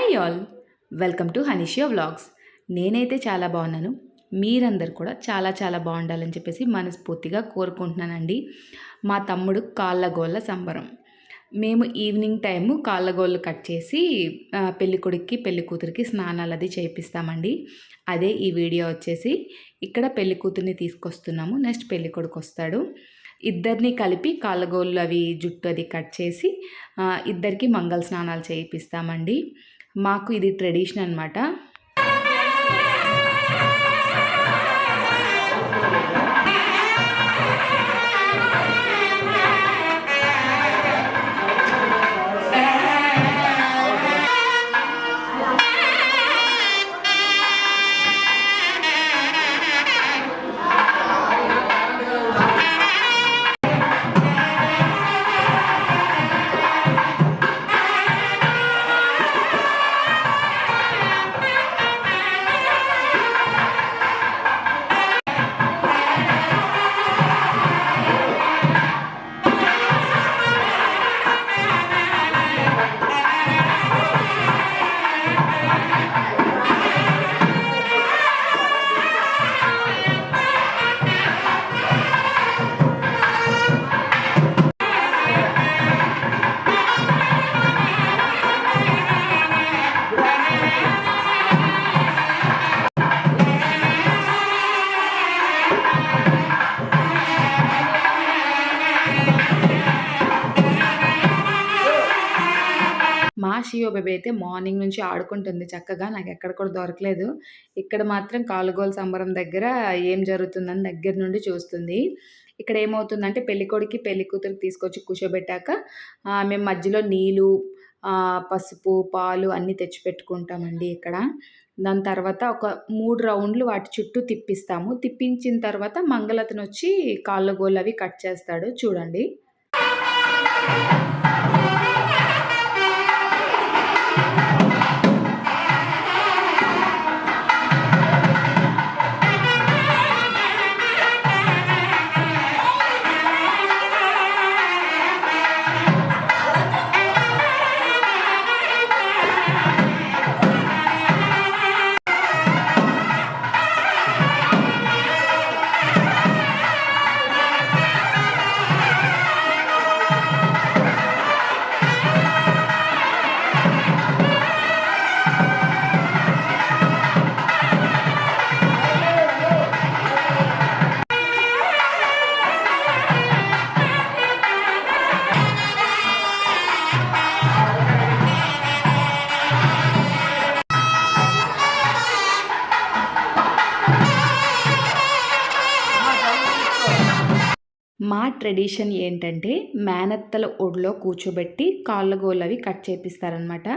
Hi all welcome to Haneeshia vlogs నేనైతే చాలా బాగున్నాను. మీరందరు కూడా చాలా చాలా బాగుండాలని చెప్పేసి మనస్ఫూర్తిగా కోరుకుంటున్నానండి. మా తమ్ముడు కాళ్ళగోళ్ళ సంబరం. మేము ఈవినింగ్ టైము కాళ్ళగోళ్ళు కట్ చేసి పెళ్ళికొడుక్కి పెళ్ళి కూతురికి స్నానాలు అది చేయిస్తామండి. అదే ఈ వీడియో వచ్చేసి ఇక్కడ పెళ్ళి కూతుర్ని తీసుకొస్తున్నాము. నెక్స్ట్ పెళ్ళి కొడుకు వస్తాడు ఇద్దరిని కలిపి కాళ్ళగోళ్ళు అవి జుట్టు అది కట్ చేసి ఇద్దరికి మంగళ స్నానాలు చేయిస్తామండి మాకు ఇది ట్రెడిషన్ అనమాట షియో బేబీ అయితే మార్నింగ్ నుంచి ఆడుకుంటుంది చక్కగా. నాకు ఎక్కడ కూడా దొరకలేదు. ఇక్కడ మాత్రం కాలుగోలు సంబరం దగ్గర ఏం జరుగుతుందని దగ్గర నుండి చూస్తుంది. ఇక్కడ ఏమవుతుందంటే పెళ్ళికొడికి పెళ్ళి కూతురికి తీసుకొచ్చి కూర్చోబెట్టాక మేము మధ్యలో నీళ్ళు పసుపు పాలు అన్నీ తెచ్చిపెట్టుకుంటామండి ఇక్కడ. దాని తర్వాత ఒక మూడు రౌండ్లు వాటి చుట్టూ తిప్పిస్తాము. తిప్పించిన తర్వాత మంగళతను వచ్చి కాళ్ళ గోళ్ళు అవి కట్ చేస్తాడు. చూడండి. ట్రెడిషన్ ఏంటంటే మేనత్తల ఒడిలో కూర్చోబెట్టి కాళ్ళ గోళ్ళు అవి కట్ చేపిస్తారనమాట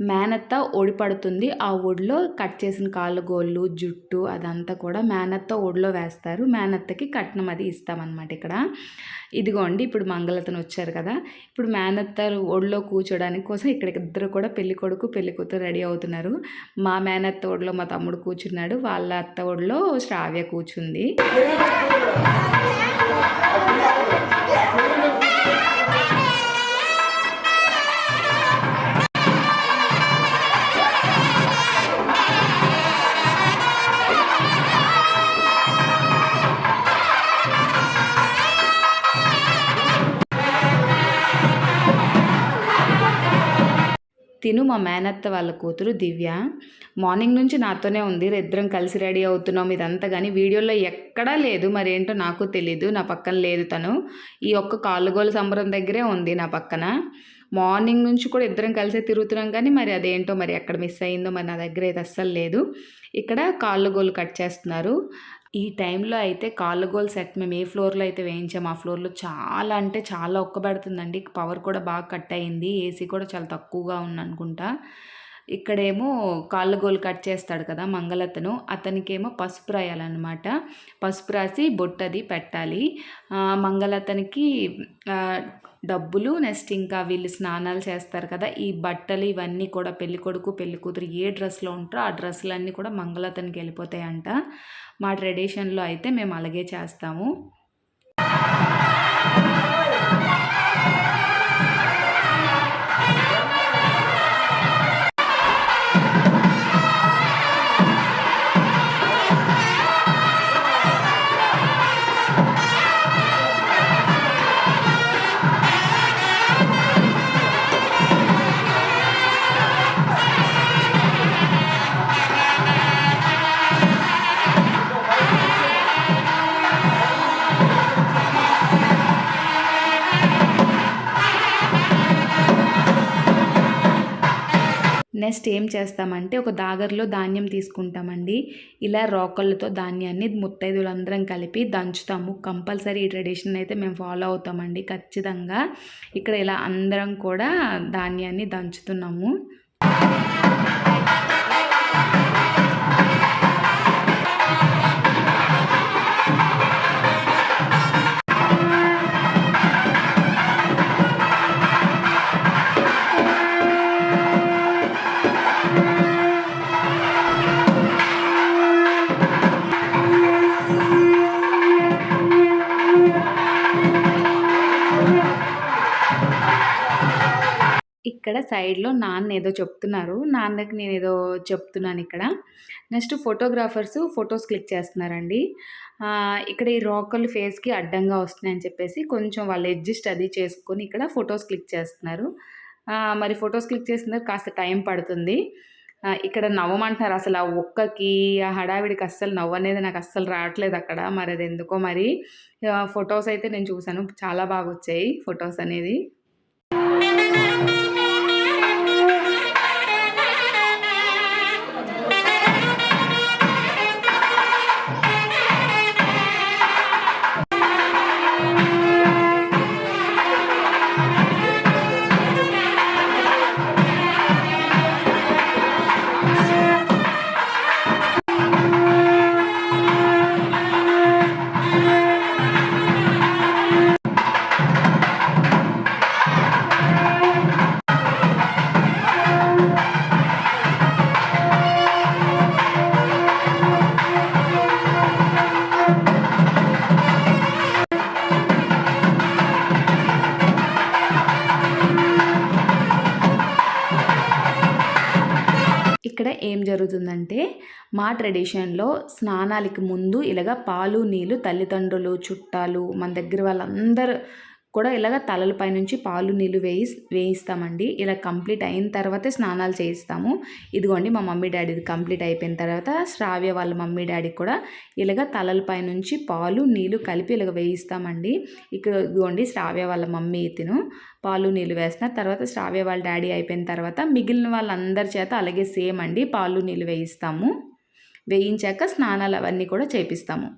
మేనత్త ఒడిపడుతుంది. ఆ ఒడిలో కట్ చేసిన కాళ్ళ గోళ్ళు జుట్టు అదంతా కూడా మేనత్త ఒడిలో వేస్తారు. మేనత్తకి కట్నం అది ఇస్తామన్నమాట ఇక్కడ. ఇదిగోండి ఇప్పుడు మంగళతను వచ్చారు కదా. ఇప్పుడు మేనత్త ఒడిలో కూర్చోడానికి కోసం ఇక్కడ ఇద్దరు కూడా పెళ్ళి కొడుకు పెళ్ళి కూతురు రెడీ అవుతున్నారు. మా మేనత్త ఒడిలో మా తమ్ముడు కూర్చున్నాడు. వాళ్ళ అత్త ఒడిలో శ్రావ్య కూర్చుంది. తిను మా మేనత్త వాళ్ళ కూతురు దివ్య. మార్నింగ్ నుంచి నాతోనే ఉంది. ఇద్దరం కలిసి రెడీ అవుతున్నాం ఇదంతా కానీ వీడియోలో ఎక్కడా లేదు. మరి ఏంటో నాకు తెలీదు. నా పక్కన లేదు తను. ఈ ఒక్క కాలుగోలు సంబరం దగ్గరే ఉంది నా పక్కన. మార్నింగ్ నుంచి కూడా ఇద్దరం కలిసే తిరుగుతున్నాం కానీ మరి అదేంటో మరి ఎక్కడ మిస్ అయిందో మరి నా దగ్గర అయితే అస్సలు లేదు. ఇక్కడ కాళ్ళు గోలు కట్ చేస్తున్నారు. ఈ టైంలో అయితే కాళ్ళగోల్ సెట్ మేము ఏ ఫ్లోర్లో అయితే వేయించాం ఆ ఫ్లోర్లో చాలా అంటే చాలా ఒక్కబెడుతుందండి. పవర్ కూడా బాగా కట్ అయింది. ఏసీ కూడా చాలా తక్కువగా ఉంది అనుకుంటా ఇక్కడేమో కాళ్ళగోలు కట్ చేస్తాడు కదా మంగళతను. అతనికేమో పసుపు రాయాలన్నమాట. పసుపు రాసి బొట్టది పెట్టాలి. మంగళతనికి డబ్బులు నెక్స్ట్ ఇంకా వీళ్ళు స్నానాలు చేస్తారు కదా ఈ బట్టలు ఇవన్నీ కూడా పెళ్ళికొడుకు కొడుకు కూతురు ఏ డ్రెస్లో ఉంటారో ఆ డ్రెస్సులన్నీ కూడా మంగళతనికి వెళ్ళిపోతాయంట. మా ట్రెడిషన్లో అయితే మేము అలాగే చేస్తాము. నెక్స్ట్ ఏం చేస్తామంటే ఒక దాగర్లో ధాన్యం తీసుకుంటామండి. ఇలా రోకళ్ళతో ధాన్యాన్ని ముత్తైదులందరం కలిపి దంచుతాము. కంపల్సరీ ఈ ట్రెడిషన్ అయితే మేము ఫాలో అవుతామండి ఖచ్చితంగా. ఇక్కడ ఇలా అందరం కూడా ధాన్యాన్ని దంచుతున్నాము. సైడ్‌లో నాన్న ఏదో చెప్తున్నారు. నాన్నకి నేను ఏదో చెప్తున్నాను ఇక్కడ. నెక్స్ట్ ఫోటోగ్రాఫర్స్ ఫొటోస్ క్లిక్ చేస్తున్నారండి. ఇక్కడ ఈ రాకలు ఫేస్‌కి అడ్డంగా వస్తున్నాయని చెప్పేసి కొంచెం వాళ్ళు అడ్జస్ట్ అది చేసుకొని ఇక్కడ ఫొటోస్ క్లిక్ చేస్తున్నారు. మరి ఫొటోస్ క్లిక్ చేసిన కాస్త టైం పడుతుంది. ఇక్కడ నవ్వమంటున్నారు. అసలు ఆ ఒక్కకి, ఆ హడావిడికి అస్సలు నవ్వనేది నాకు అస్సలు రావట్లేదు అక్కడ. మరి అది ఎందుకో మరి. ఫొటోస్ అయితే నేను చూశాను చాలా బాగా వచ్చాయి ఫొటోస్ అనేది. మా ట్రెడిషన్‌లో స్నానాలకి ముందు ఇలాగ పాలు, నీళ్ళు తల్లిదండ్రులు, చుట్టాలు, మన దగ్గర వాళ్ళందరూ కూడా ఇలాగ తలలపై నుంచి పాలు, నీళ్ళు వేయి వేయిస్తామండి. ఇలా కంప్లీట్ అయిన తర్వాతే స్నానాలు చేయిస్తాము. ఇదిగోండి మా మమ్మీ డాడీది కంప్లీట్ అయిపోయిన తర్వాత శ్రావ్య వాళ్ళ మమ్మీ డాడీ కూడా ఇలాగ తలలపై నుంచి పాలు, నీళ్ళు కలిపి ఇలాగ వేయిస్తామండి. ఇక్కడ ఇదిగోండి శ్రావ్య వాళ్ళ మమ్మీ తిను పాలు, నీళ్ళు వేస్తున్నారు. తర్వాత శ్రావ్య వాళ్ళ డాడీ అయిపోయిన తర్వాత మిగిలిన వాళ్ళందరి చేత అలాగే సేమ్ అండి పాలు, నీళ్ళు వేయిస్తాము. వేయించాక స్నానాలు అవన్నీ కూడా చేపిస్తాము.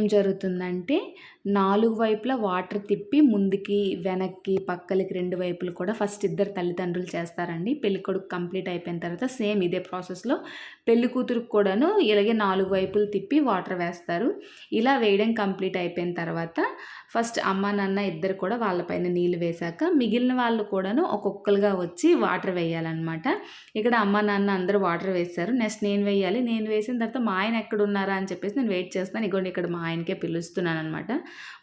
ఏం జరుగుతుందంటే నాలుగు వైపులా వాటర్ తిప్పి ముందుకి, వెనక్కి, పక్కలకి రెండు వైపులు కూడా ఫస్ట్ ఇద్దరు తల్లిదండ్రులు చేస్తారండి. పెళ్ళికొడుకు కంప్లీట్ అయిపోయిన తర్వాత సేమ్ ఇదే ప్రాసెస్‌లో పెళ్ళికూతురుకి కూడాను ఇలాగే నాలుగు వైపులు తిప్పి వాటర్ వేస్తారు. ఇలా వేయడం కంప్లీట్ అయిపోయిన తర్వాత ఫస్ట్ అమ్మ, నాన్న ఇద్దరు కూడా వాళ్ళ పైన నీళ్ళు వేశాక మిగిలిన వాళ్ళు కూడాను ఒక్కొక్కరుగా వచ్చి వాటర్ వేయాలన్నమాట. ఇక్కడ అమ్మ, నాన్న అందరూ వాటర్ వేశారు. నెక్స్ట్ నేను వేయాలి. నేను వేసిన తర్వాత మా ఆయన ఎక్కడున్నారా అని చెప్పేసి నేను వెయిట్ చేస్తాను ఇగోండి ఇక్కడ మా ఆయనకే పిలుస్తున్నాను అనమాట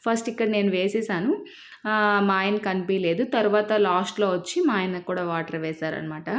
ఫస్ట్ ఇక్కడ నేను వేసేసాను. మా ఆయన కనిపించలేదు తర్వాత లాస్ట్‌లో వచ్చి మా ఆయనకు కూడా వాటర్ వేశారనమాట.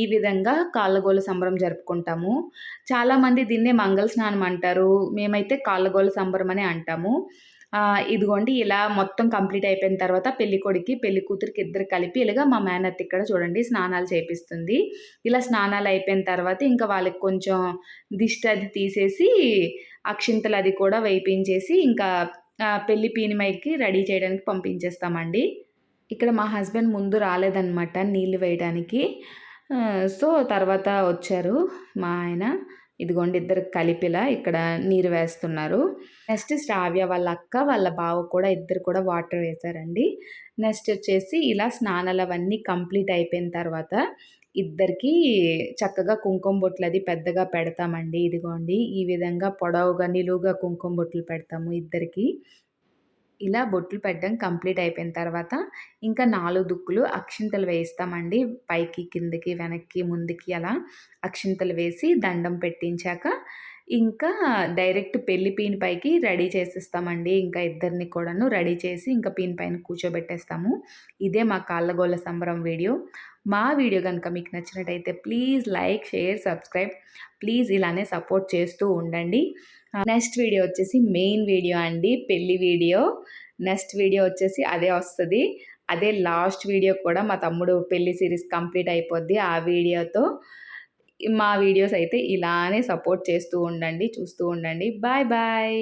ఈ విధంగా కాళ్ళగోల సంబరం జరుపుకుంటాము. చాలామంది దీన్నే మంగళ స్నానం అంటారు. మేమైతే కాళ్ళగోల సంబరం అని అంటాము. ఇదిగోండి ఇలా మొత్తం కంప్లీట్ అయిపోయిన తర్వాత పెళ్ళి కొడుకి పెళ్ళి కూతురికి ఇద్దరు కలిపి ఇలాగా మా మేనత్త ఇక్కడ చూడండి స్నానాలు చేపిస్తుంది. ఇలా స్నానాలు అయిపోయిన తర్వాత ఇంకా వాళ్ళకి కొంచెం దిష్టి అది తీసేసి అక్షింతలు అది కూడా వేయించేసి ఇంకా పెళ్ళి పీనిమైకి రెడీ చేయడానికి పంపించేస్తామండి. ఇక్కడ మా హస్బెండ్ ముందు రాలేదన్నమాట నీళ్ళు వేయడానికి. సో తర్వాత వచ్చారు మా ఆయన. ఇదిగోండి ఇద్దరు కలిపిలా ఇక్కడ నీరు వేస్తున్నారు. నెక్స్ట్ శ్రావ్య వాళ్ళ అక్క వాళ్ళ బావ కూడా ఇద్దరు కూడా వాటర్ వేశారండి. నెక్స్ట్ వచ్చేసి ఇలా స్నానాలు అవన్నీ కంప్లీట్ అయిపోయిన తర్వాత ఇద్దరికి చక్కగా కుంకుమ బొట్లు అది పెద్దగా పెడతామండి. ఇదిగోండి ఈ విధంగా పొడవుగా నిలువుగా కుంకుమ బొట్లు పెడతాము ఇద్దరికి. ఇలా బొట్లు పెట్టడం కంప్లీట్ అయిపోయిన తర్వాత ఇంకా నాలుగు దుక్కులు అక్షింతలు వేస్తామండి పైకి కిందకి వెనక్కి ముందుకి అలా అక్షింతలు వేసి దండం పెట్టించాక ఇంకా డైరెక్ట్ పెళ్ళి పీన్ పైకి రెడీ చేసేస్తామండి. ఇంకా ఇద్దరిని కూడాను రెడీ చేసి ఇంకా పీన్ పైన కూర్చోబెట్టేస్తాము. ఇదే మా కాళ్ళగోళ్ళ సంబరం వీడియో. మా వీడియో కనుక మీకు నచ్చినట్టయితే please like share subscribe. Please ఇలానే సపోర్ట్ చేస్తూ ఉండండి. నెక్స్ట్ వీడియో వచ్చేసి మెయిన్ వీడియో అండి పెళ్ళి వీడియో. నెక్స్ట్ వీడియో వచ్చేసి అదే వస్తుంది. అదే లాస్ట్ వీడియో కూడా మా తమ్ముడు పెళ్ళి సిరీస్ కంప్లీట్ అయిపోద్ది ఆ వీడియోతో. మా వీడియోస్ అయితే ఇలానే సపోర్ట్ చేస్తూ ఉండండి చూస్తూ ఉండండి. Bye bye.